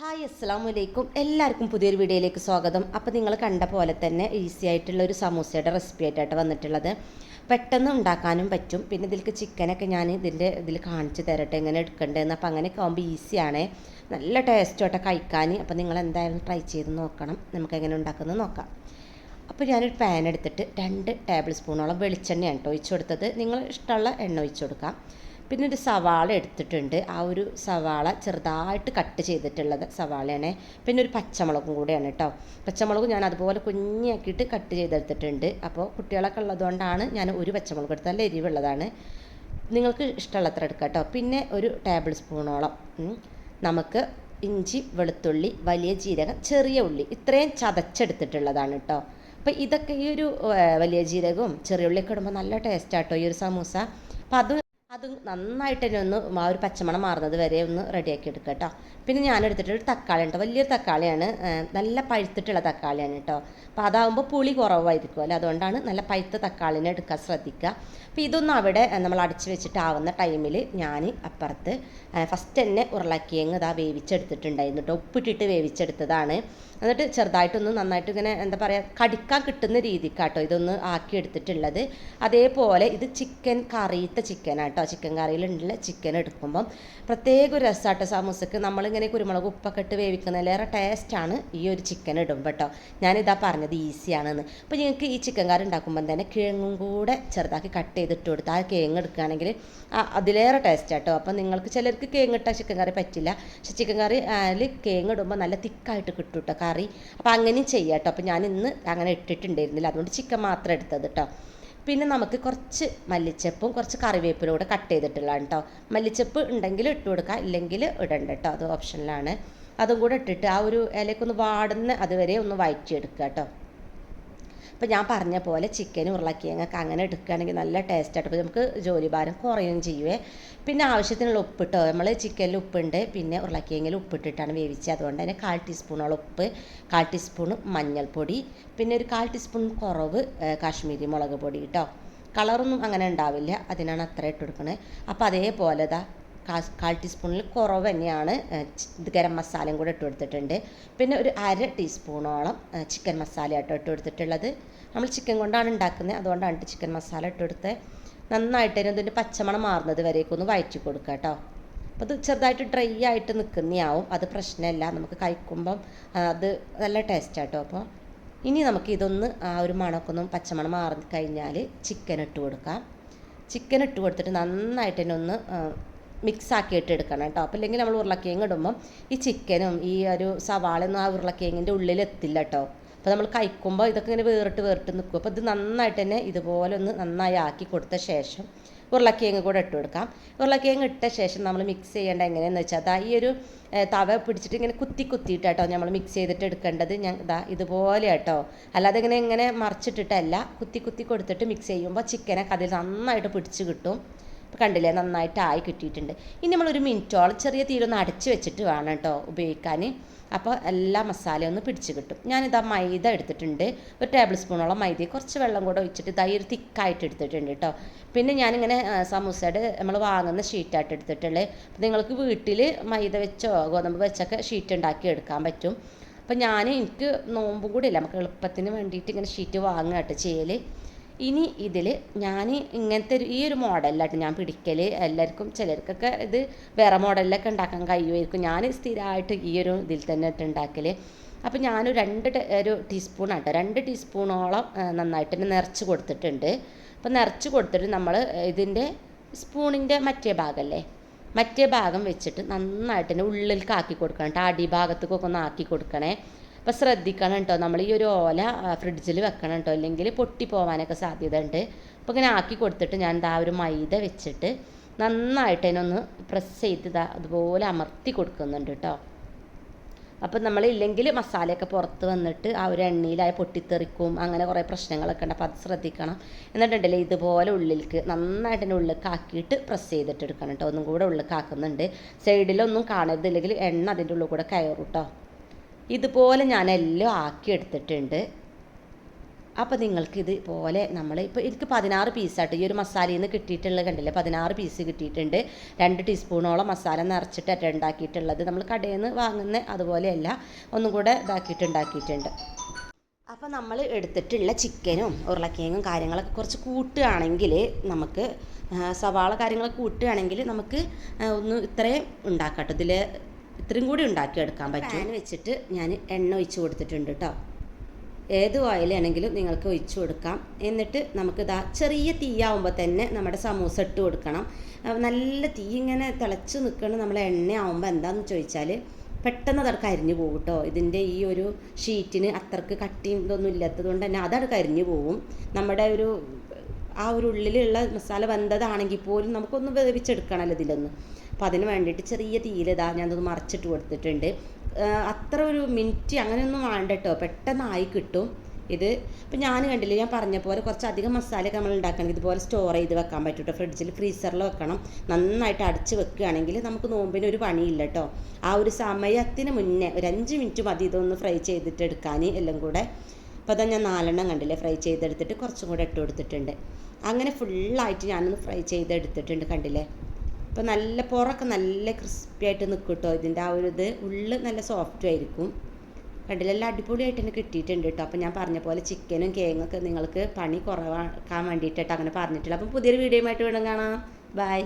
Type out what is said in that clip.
Hi അസ്സാം വലൈക്കും എല്ലാവർക്കും പുതിയൊരു വീഡിയോയിലേക്ക് സ്വാഗതം. അപ്പോൾ നിങ്ങൾ കണ്ട പോലെ തന്നെ ഈസി ആയിട്ടുള്ള ഒരു സമൂസയുടെ റെസിപ്പി ആയിട്ടാണ് വന്നിട്ടുള്ളത്. പെട്ടെന്ന് ഉണ്ടാക്കാനും പറ്റും. പിന്നെ ഇതിലേക്ക് ചിക്കനൊക്കെ ഞാൻ ഇതിന്റെ ഇതിൽ കാണിച്ച് തരട്ടെ എങ്ങനെ എടുക്കേണ്ടതെന്ന് അപ്പോൾ അങ്ങനെയൊക്കെ ആകുമ്പോൾ ഈസിയാണ്. നല്ല ടേസ്റ്റോട്ടെ കഴിക്കാൻ. അപ്പോൾ നിങ്ങൾ എന്തായാലും ട്രൈ ചെയ്ത് നോക്കണം. നമുക്ക് എങ്ങനെ ഉണ്ടാക്കുന്നത് നോക്കാം. അപ്പോൾ ഞാനൊരു പാൻ എടുത്തിട്ട് രണ്ട് ടേബിൾ സ്പൂണോളം വെളിച്ചെണ്ണയാണ് കേട്ടോ ഒഴിച്ചു കൊടുത്തത്. നിങ്ങൾ ഇഷ്ടമുള്ള എണ്ണ ഒഴിച്ചു കൊടുക്കാം. പിന്നെ ഒരു സവാള എടുത്തിട്ടുണ്ട്. ആ ഒരു സവാള ചെറുതായിട്ട് കട്ട് ചെയ്തിട്ടുള്ളത് സവാളയാണ്. പിന്നെ ഒരു പച്ചമുളകും കൂടെയാണ് കേട്ടോ പച്ചമുളകും ഞാൻ അതുപോലെ കുഞ്ഞാക്കിയിട്ട് കട്ട് ചെയ്തെടുത്തിട്ടുണ്ട്. അപ്പോൾ കുട്ടികളൊക്കെ ഉള്ളതുകൊണ്ടാണ് ഞാൻ ഒരു പച്ചമുളക് എടുത്തത്. നല്ല എരിവുള്ളതാണ്. നിങ്ങൾക്ക് ഇഷ്ടമുള്ള അത്ര എടുക്കാം കേട്ടോ പിന്നെ ഒരു ടേബിൾ സ്പൂണോളം നമുക്ക് ഇഞ്ചി വെളുത്തുള്ളി വലിയ ജീരകം ചെറിയ ഉള്ളി. ഇത്രയും ചതച്ചെടുത്തിട്ടുള്ളതാണ് കേട്ടോ അപ്പോൾ ഇതൊക്കെ ഈ ഒരു വലിയ ജീരകവും ചെറിയ ഉള്ളിയൊക്കെ ഇടുമ്പോൾ നല്ല ടേസ്റ്റാട്ടോ ഈ ഒരു സമൂസ. അപ്പോൾ അത് അത് നന്നായിട്ട് തന്നെ ഒന്ന് ആ ഒരു പച്ചമണം മാറുന്നത് വരെ ഒന്ന് റെഡിയാക്കി എടുക്കുക കേട്ടോ. പിന്നെ ഞാൻ എടുത്തിട്ടൊരു തക്കാളി ഉണ്ട്. വലിയൊരു തക്കാളിയാണ്. നല്ല പഴുത്തിട്ടുള്ള തക്കാളിയാണ് കേട്ടോ. അപ്പോൾ അതാകുമ്പോൾ പുളി കുറവായിരിക്കുമല്ലോ അതുകൊണ്ടാണ് നല്ല പഴുത്ത തക്കാളിനെ എടുക്കാൻ ശ്രദ്ധിക്കുക. അപ്പോൾ ഇതൊന്നും അവിടെ നമ്മൾ അടിച്ച് വെച്ചിട്ടാവുന്ന ടൈമിൽ ഞാൻ അപ്പുറത്ത് ഫസ്റ്റ് തന്നെ ഉരുളക്കിയങ്ങ് ഇതാ വേവിച്ചെടുത്തിട്ടുണ്ടായിരുന്നു കേട്ടോ. ഉപ്പിട്ടിട്ട് വേവിച്ചെടുത്തതാണ്. എന്നിട്ട് ചെറുതായിട്ടൊന്ന് നന്നായിട്ട് ഇങ്ങനെ എന്താ പറയുക കടിക്കാൻ കിട്ടുന്ന രീതിക്കാട്ടോ ഇതൊന്ന് ആക്കി എടുത്തിട്ടുള്ളത് അതേപോലെ ഇത് ചിക്കൻ കറിയിട്ട ചിക്കനാട്ടോ ചിക്കൻ കറിയിലുള്ള ചിക്കൻ എടുക്കുമ്പം. പ്രത്യേക ഒരു രസമാട്ടോ സമൂസക്ക്. നമ്മളിങ്ങനെ കുരുമുളക് ഉപ്പൊക്കെ ഇട്ട് വേവിക്കുന്നതിലേറെ ടേസ്റ്റാണ് ഈ ഒരു ചിക്കൻ ഇടുമ്പോൾ കേട്ടോ ഞാനിതാ പറഞ്ഞത് ഈസിയാണെന്ന് അപ്പോൾ നിങ്ങൾക്ക് ഈ ചിക്കൻ കറി ഉണ്ടാക്കുമ്പോൾ തന്നെ കിഴങ്ങും കൂടെ ചെറുതാക്കി കട്ട് ചെയ്തിട്ട് കൊടുത്ത് ആ കിഴങ്ങ് എടുക്കുകയാണെങ്കിൽ അതിലേറെ ടേസ്റ്റ് കേട്ടോ അപ്പം നിങ്ങൾക്ക് ചിലർക്ക് കിഴങ്ങ് ഇട്ടാൽ ചിക്കൻ കറി പറ്റില്ല. പക്ഷെ ചിക്കൻ കറി അതിൽ കിഴങ്ങ് ഇടുമ്പോൾ നല്ല തിക്കായിട്ട് കിട്ടും കേട്ടോ കറി. അപ്പോൾ അങ്ങനെയും ചെയ്യാം കേട്ടോ അപ്പോൾ ഞാൻ ഇന്ന് അങ്ങനെ ഇട്ടിട്ടുണ്ടായിരുന്നില്ല. അതുകൊണ്ട് ചിക്കൻ മാത്രം എടുത്തത് കേട്ടോ പിന്നെ നമുക്ക് കുറച്ച് മല്ലിച്ചപ്പും കുറച്ച് കറിവേപ്പിലും കൂടെ കട്ട് ചെയ്തിട്ടുള്ളതാണ് കേട്ടോ മല്ലിച്ചപ്പ് ഉണ്ടെങ്കിൽ ഇട്ട് കൊടുക്കുക ഇല്ലെങ്കിൽ ഇടണ്ട കേട്ടോ അത് ഓപ്ഷനിലാണ് അതും കൂടെ ഇട്ടിട്ട് ആ ഒരു ഇലയ്ക്കൊന്ന് വാടുന്ന അതുവരെ ഒന്ന് വഴറ്റിയെടുക്കുക കേട്ടോ അപ്പോൾ ഞാൻ പറഞ്ഞ പോലെ ചിക്കനും ഉരുളക്കിഴങ്ങൊക്കെ അങ്ങനെ എടുക്കുകയാണെങ്കിൽ നല്ല ടേസ്റ്റായിട്ട് അപ്പോൾ നമുക്ക് ജോലി ഭാരം കുറയുകയും ചെയ്യുവേ. പിന്നെ ആവശ്യത്തിനുള്ള ഉപ്പിട്ടോ നമ്മൾ ചിക്കനിൽ ഉപ്പുണ്ട് പിന്നെ ഉരുളക്കിഴങ്ങിൽ ഉപ്പിട്ടിട്ടാണ് വേവിച്ചത്. അതുകൊണ്ട് തന്നെ കാൽ ടീസ്പൂണോളം ഉപ്പ് കാൽ ടീസ്പൂൺ മഞ്ഞൾപ്പൊടി പിന്നെ ഒരു കാൽ ടീസ്പൂൺ കുറവ് കാശ്മീരി മുളക് പൊടി കേട്ടോ കളറൊന്നും അങ്ങനെ ഉണ്ടാവില്ല അതിനാണ് അത്ര ഇട്ട് അപ്പോൾ അതേപോലെ കാ- കാൽ ടീസ്പൂണിൽ കുറവ് തന്നെയാണ് ഗരം മസാലയും കൂടെ ഇട്ട് കൊടുത്തിട്ടുണ്ട്. പിന്നെ ഒരു അര ടീസ്പൂണോളം ചിക്കൻ മസാല ആട്ടോ ഇട്ട് കൊടുത്തിട്ടുള്ളത്. നമ്മൾ ചിക്കൻ കൊണ്ടാണ് ഉണ്ടാക്കുന്നത് അതുകൊണ്ടാണ് ചിക്കൻ മസാല ഇട്ട് കൊടുത്ത്. നന്നായിട്ട് തന്നെ പച്ചമണം മാറുന്നത് വരേക്കൊന്ന് വഴറ്റി കൊടുക്കുക കേട്ടോ അപ്പോൾ അത് ചെറുതായിട്ട് ഡ്രൈ ആയിട്ട് നിൽക്കുന്നതാവും അത് പ്രശ്നമല്ല. നമുക്ക് കഴിക്കുമ്പം അത് നല്ല ടേസ്റ്റ് ആട്ടോ അപ്പോൾ ഇനി നമുക്ക് ഇതൊന്ന് ആ ഒരു മണക്കൊന്നും പച്ചമണം മാറി കഴിഞ്ഞാൽ ചിക്കൻ ഇട്ട് കൊടുക്കാം. ചിക്കൻ ഇട്ട് കൊടുത്തിട്ട് നന്നായിട്ട് തന്നെ ഒന്ന് മിക്സ് ആക്കിയിട്ട് എടുക്കണം കേട്ടോ. അപ്പോൾ ഇല്ലെങ്കിൽ നമ്മൾ ഉരുളക്കിഴങ്ങ് ഇടുമ്പം ഈ ചിക്കനും ഈ ഒരു സവാളയൊന്നും ആ ഉരുളക്കിഴങ്ങിന്റെ ഉള്ളിൽ എത്തില്ല കേട്ടോ. അപ്പോൾ നമ്മൾ കഴിക്കുമ്പോൾ ഇതൊക്കെ ഇങ്ങനെ വേറിട്ട് വേറിട്ട് നിൽക്കും അപ്പോൾ ഇത് നന്നായിട്ട് തന്നെ ഇതുപോലെ ഒന്ന് നന്നായി ആക്കി കൊടുത്ത ശേഷം ഉരുളക്കിഴങ്ങ് കൂടെ ഇട്ട് കൊടുക്കാം. ഉരുളക്കിഴങ്ങ് ഇട്ട ശേഷം നമ്മൾ മിക്സ് ചെയ്യേണ്ട എങ്ങനെയാണെന്ന് വെച്ചാൽ അതാ ഈ ഒരു തവ പിടിച്ചിട്ട് ഇങ്ങനെ കുത്തി കുത്തിയിട്ട് കേട്ടോ നമ്മൾ മിക്സ് ചെയ്തിട്ട് എടുക്കേണ്ടത്. ഞാൻ ഇതാ ഇതുപോലെ കേട്ടോ അല്ലാതെ ഇങ്ങനെ ഇങ്ങനെ മറിച്ചിട്ടിട്ടല്ല. കുത്തി കുത്തി കൊടുത്തിട്ട് മിക്സ് ചെയ്യുമ്പോൾ ചിക്കനൊക്കെ അതിൽ നന്നായിട്ട് പിടിച്ച് കിട്ടും. കണ്ടില്ലേ നന്നായിട്ട് ആയി കിട്ടിയിട്ടുണ്ട്. ഇനി നമ്മൾ ഒരു മിനിറ്റോളം ചെറിയ തീരൊന്ന് അടച്ച് വെച്ചിട്ട് വേണം കേട്ടോ ഉപയോഗിക്കാൻ. അപ്പോൾ എല്ലാ മസാലയും ഒന്ന് പിടിച്ച് കിട്ടും. ഞാനിതാ മൈദ എടുത്തിട്ടുണ്ട്. ഒരു ടേബിൾ സ്പൂണോളം മൈദ കുറച്ച് വെള്ളം കൂടെ ഒഴിച്ചിട്ട് ഇതായി ഒരു തിക്കായിട്ട് എടുത്തിട്ടുണ്ട് കേട്ടോ. പിന്നെ ഞാനിങ്ങനെ സമൂസയുടെ നമ്മൾ വാങ്ങുന്ന ഷീറ്റായിട്ട് എടുത്തിട്ടുള്ളത് അപ്പോൾ നിങ്ങൾക്ക് വീട്ടിൽ മൈദ വെച്ചോ ഗോതമ്പ് വെച്ചൊക്കെ ഷീറ്റ് ഉണ്ടാക്കി എടുക്കാൻ പറ്റും. അപ്പോൾ ഞാൻ എനിക്ക് നോമ്പും കൂടി ഇല്ല. നമുക്ക് എളുപ്പത്തിന് വേണ്ടിയിട്ട് ഇങ്ങനെ ഷീറ്റ് വാങ്ങുക കേട്ടോ ചെയ്യൽ ഇനി ഇതിൽ ഞാൻ ഇങ്ങനത്തെ ഈ ഒരു മോഡലിലായിട്ട് ഞാൻ പിടിക്കൽ എല്ലാവർക്കും ചിലർക്കൊക്കെ ഇത് വേറെ മോഡലിലൊക്കെ ഉണ്ടാക്കാൻ കഴിയുമായിരിക്കും. ഞാൻ സ്ഥിരമായിട്ട് ഈ ഒരു ഇതിൽ തന്നെ ഇട്ട് ഉണ്ടാക്കൽ അപ്പോൾ ഞാൻ രണ്ട് ഒരു ടീസ്പൂൺ ആട്ടോ രണ്ട് ടീസ്പൂണോളം നന്നായിട്ട് നിറച്ച് കൊടുത്തിട്ടുണ്ട്. അപ്പോൾ നിറച്ച് കൊടുത്തിട്ട് നമ്മൾ ഇതിന്റെ സ്പൂണിന്റെ മറ്റേ ഭാഗമല്ലേ മറ്റേ ഭാഗം വെച്ചിട്ട് നന്നായിട്ട് തന്നെ ഉള്ളിലേക്ക് ആക്കി കൊടുക്കണം കേട്ടോ. അടിഭാഗത്തേക്കൊക്കെ ഒന്ന് ആക്കി കൊടുക്കണേ. അപ്പോൾ ശ്രദ്ധിക്കണം കേട്ടോ നമ്മൾ ഈ ഒരു ഓല ഫ്രിഡ്ജിൽ വെക്കണം കേട്ടോ അല്ലെങ്കിൽ പൊട്ടി പോകാനൊക്കെ സാധ്യത ഉണ്ട് അപ്പോൾ ഇങ്ങനെ ആക്കി കൊടുത്തിട്ട് ഞാൻ ഇതാ ഒരു മൈദ വെച്ചിട്ട് നന്നായിട്ട് അതിനൊന്ന് പ്രസ് ചെയ്ത് ഇതാ അതുപോലെ അമർത്തി കൊടുക്കുന്നുണ്ട് കേട്ടോ അപ്പം നമ്മൾ ഇല്ലെങ്കിൽ മസാലയൊക്കെ പുറത്ത് വന്നിട്ട് ആ ഒരു എണ്ണയിലായി പൊട്ടിത്തെറിക്കും. അങ്ങനെ കുറേ പ്രശ്നങ്ങളൊക്കെ ഉണ്ട്. അപ്പോൾ അത് ശ്രദ്ധിക്കണം. എന്നിട്ടുണ്ടല്ലേ ഇതുപോലെ ഉള്ളിലേക്ക് നന്നായിട്ട് തന്നെ ഉള്ളിലേക്ക് ആക്കിയിട്ട് പ്രസ് ചെയ്തിട്ട് എടുക്കണം കേട്ടോ ഒന്നും കൂടെ ഉള്ളിലേക്ക് ആക്കുന്നുണ്ട് സൈഡിലൊന്നും കാണരുത്. ഇല്ലെങ്കിൽ എണ്ണ അതിന്റെ ഉള്ളിൽ കൂടെ കയറും കേട്ടോ ഇതുപോലെ ഞാൻ എല്ലാം ആക്കി എടുത്തിട്ടുണ്ട് അപ്പോൾ നിങ്ങൾക്ക് ഇതുപോലെ നമ്മൾ ഇപ്പോൾ എനിക്ക് പതിനാറ് പീസായിട്ട് ഈ ഒരു മസാലയിൽ നിന്ന് കിട്ടിയിട്ടുള്ളത് കണ്ടില്ലേ? പതിനാറ് പീസ് കിട്ടിയിട്ടുണ്ട്. രണ്ട് ടീസ്പൂണോളം മസാല നിറച്ചിട്ട് ഉണ്ടാക്കിയിട്ടുള്ളത്. നമ്മൾ കടയിൽ നിന്ന് വാങ്ങുന്ന അതുപോലെയല്ല ഒന്നും കൂടെ ഇതാക്കിയിട്ടുണ്ടാക്കിയിട്ടുണ്ട് അപ്പോൾ നമ്മൾ എടുത്തിട്ടുള്ള ചിക്കനും ഉരുളക്കിഴങ്ങും കാര്യങ്ങളൊക്കെ കുറച്ച് കൂട്ടുകയാണെങ്കിൽ നമുക്ക് സവാള കാര്യങ്ങളൊക്കെ കൂട്ടുകയാണെങ്കിൽ നമുക്ക് ഒന്ന് ഇത്രയും ഉണ്ടാക്കാം കേട്ടോ ഇതിൽ ഇത്രയും കൂടി ഉണ്ടാക്കിയെടുക്കാൻ പറ്റും. പാൻ വെച്ചിട്ട് ഞാൻ എണ്ണ ഒഴിച്ച് കൊടുത്തിട്ടുണ്ട് കേട്ടോ ഏത് ഓയിലാണെങ്കിലും നിങ്ങൾക്ക് ഒഴിച്ചു കൊടുക്കാം. എന്നിട്ട് നമുക്ക് ഇതാ ചെറിയ തീയാവുമ്പോൾ തന്നെ നമ്മുടെ സമൂസ ഇട്ട് കൊടുക്കണം. നല്ല തീ ഇങ്ങനെ തിളച്ച് നിൽക്കണം നമ്മൾ എണ്ണ ആവുമ്പോൾ എന്താണെന്ന് ചോദിച്ചാൽ പെട്ടെന്ന് അതവിടെ കരിഞ്ഞു പോകും കേട്ടോ ഇതിന്റെ ഈ ഒരു ഷീറ്റിന് അത്രയ്ക്ക് കട്ടിയും ഇതൊന്നും ഇല്ലാത്തത് കൊണ്ട് തന്നെ അതവിടെ കരിഞ്ഞു പോകും. നമ്മുടെ ഒരു ആ ഒരു ഉള്ളിലുള്ള മസാല വെന്തതാണെങ്കിൽ പോലും നമുക്കൊന്ന് വേവിച്ചെടുക്കണമല്ലോ ഇതിലൊന്ന്. അപ്പോൾ അതിന് വേണ്ടിയിട്ട് ചെറിയ തീയിലിതാ ഞാനത് മറിച്ചിട്ട് കൊടുത്തിട്ടുണ്ട്. അത്ര ഒരു മിനിറ്റ് അങ്ങനെയൊന്നും വേണ്ട കേട്ടോ പെട്ടെന്നായി കിട്ടും. ഇത് ഇപ്പം ഞാൻ കണ്ടില്ല ഞാൻ പറഞ്ഞ പോലെ കുറച്ചധികം മസാലയൊക്കെ നമ്മൾ ഉണ്ടാക്കണമെങ്കിൽ ഇതുപോലെ സ്റ്റോർ ചെയ്ത് വെക്കാൻ പറ്റും കേട്ടോ ഫ്രിഡ്ജിൽ ഫ്രീസറിൽ വെക്കണം. നന്നായിട്ട് അടിച്ച് വെക്കുകയാണെങ്കിൽ നമുക്ക് നോമ്പിന് ഒരു പണിയില്ല കേട്ടോ ആ ഒരു സമയത്തിന് മുന്നേ ഒരു അഞ്ച് മിനിറ്റ് മതി ഇതൊന്ന് ഫ്രൈ ചെയ്തിട്ട് എടുക്കാൻ എല്ലാം കൂടെ. അപ്പോൾ അതാ ഞാൻ നാലെണ്ണം കണ്ടില്ലേ ഫ്രൈ ചെയ്തെടുത്തിട്ട് കുറച്ചും കൂടെ ഇട്ട് കൊടുത്തിട്ടുണ്ട്. അങ്ങനെ ഫുള്ളായിട്ട് ഞാനൊന്ന് ഫ്രൈ ചെയ്തെടുത്തിട്ടുണ്ട് കണ്ടില്ലേ? അപ്പോൾ നല്ല പുറമൊക്കെ നല്ല ക്രിസ്പി ആയിട്ട് നിൽക്കും കേട്ടോ ഇതിന്റെ ആ ഒരു ഇത്. ഉള്ളിൽ നല്ല സോഫ്റ്റ് ആയിരിക്കും. കണ്ടില്ല എല്ലാം അടിപൊളിയായിട്ട് തന്നെ കിട്ടിയിട്ടുണ്ട് കേട്ടോ അപ്പോൾ ഞാൻ പറഞ്ഞ പോലെ ചിക്കനും കേങ്ങൊക്കെ നിങ്ങൾക്ക് പണി കുറവാക്കാൻ വേണ്ടിയിട്ടാണ് അങ്ങനെ പറഞ്ഞിട്ടില്ല. അപ്പം പുതിയൊരു വീഡിയോയുമായിട്ട് വീണ്ടും കാണാം. ബൈ